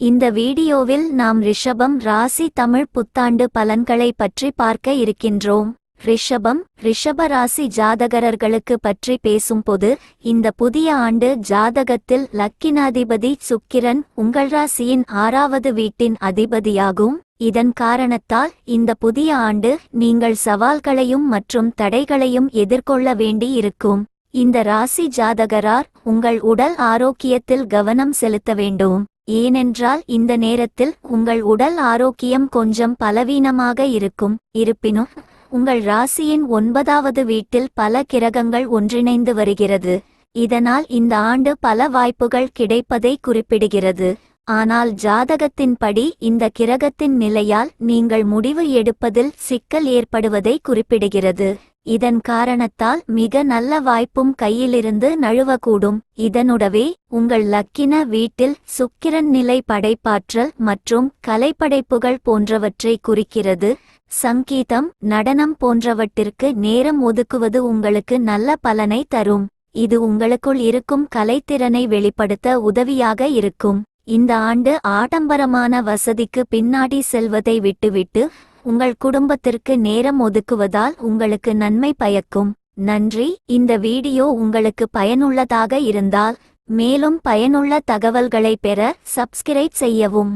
இந்த வீடியோவில் நாம் ரிஷபம் ராசி தமிழ் புத்தாண்டு பலன்களை பற்றி பார்க்க இருக்கின்றோம். ரிஷபம் ரிஷப ராசி ஜாதகரர்களுக்கு பற்றி பேசும்போது இந்த புதிய ஆண்டு ஜாதகத்தில் லக்கினாதிபதி சுக்கிரன் உங்கள் ராசியின் ஆறாவது வீட்டின் அதிபதியாகும். இதன் காரணத்தால் இந்த புதிய ஆண்டு நீங்கள் சவால்களையும் மற்றும் தடைகளையும் எதிர்கொள்ள வேண்டி இருக்கும் இந்த ராசி ஜாதகரார் உங்கள் உடல் ஆரோக்கியத்தில் கவனம் செலுத்த வேண்டும். ஏனென்றால் இந்த நேரத்தில் உங்கள் உடல் ஆரோக்கியம் கொஞ்சம் பலவீனமாக இருக்கும். இருப்பினும் உங்கள் ராசியின் ஒன்பதாவது வீட்டில் பல கிரகங்கள் ஒன்றிணைந்து வருகிறது. இதனால் இந்த ஆண்டு பல வாய்ப்புகள் கிடைப்பதை குறிப்பிடுகிறது. ஆனால் ஜாதகத்தின்படி இந்த கிரகத்தின் நிலையால் நீங்கள் முடிவு எடுப்பதில் சிக்கல் ஏற்படுவதை குறிப்பிடுகிறது. இதன் காரணத்தால் மிக நல்ல வாய்ப்பும் கையிலிருந்து நழுவக்கூடும். இதனுடவே உங்கள் லக்கின வீட்டில் சுக்கிரன் நிலை படைப்பாற்றல் மற்றும் கலைப்படைப்புகள் போன்றவற்றை குறிக்கிறது. சங்கீதம் நடனம் போன்றவற்றிற்கு நேரம் ஒதுக்குவது உங்களுக்கு நல்ல பலனை தரும். இது உங்களுக்குள் இருக்கும் கலைத்திறனை வெளிப்படுத்த உதவியாக இருக்கும். இந்த ஆண்டு ஆடம்பரமான வசதிக்கு பின்னாடி செல்வதை விட்டுவிட்டு உங்கள் குடும்பத்திற்கு நேரம் ஒதுக்குவதால் உங்களுக்கு நன்மை பயக்கும். நன்றி. இந்த வீடியோ உங்களுக்கு பயனுள்ளதாக இருந்தால் மேலும் பயனுள்ள தகவல்களை பெற சப்ஸ்கிரைப் செய்யவும்.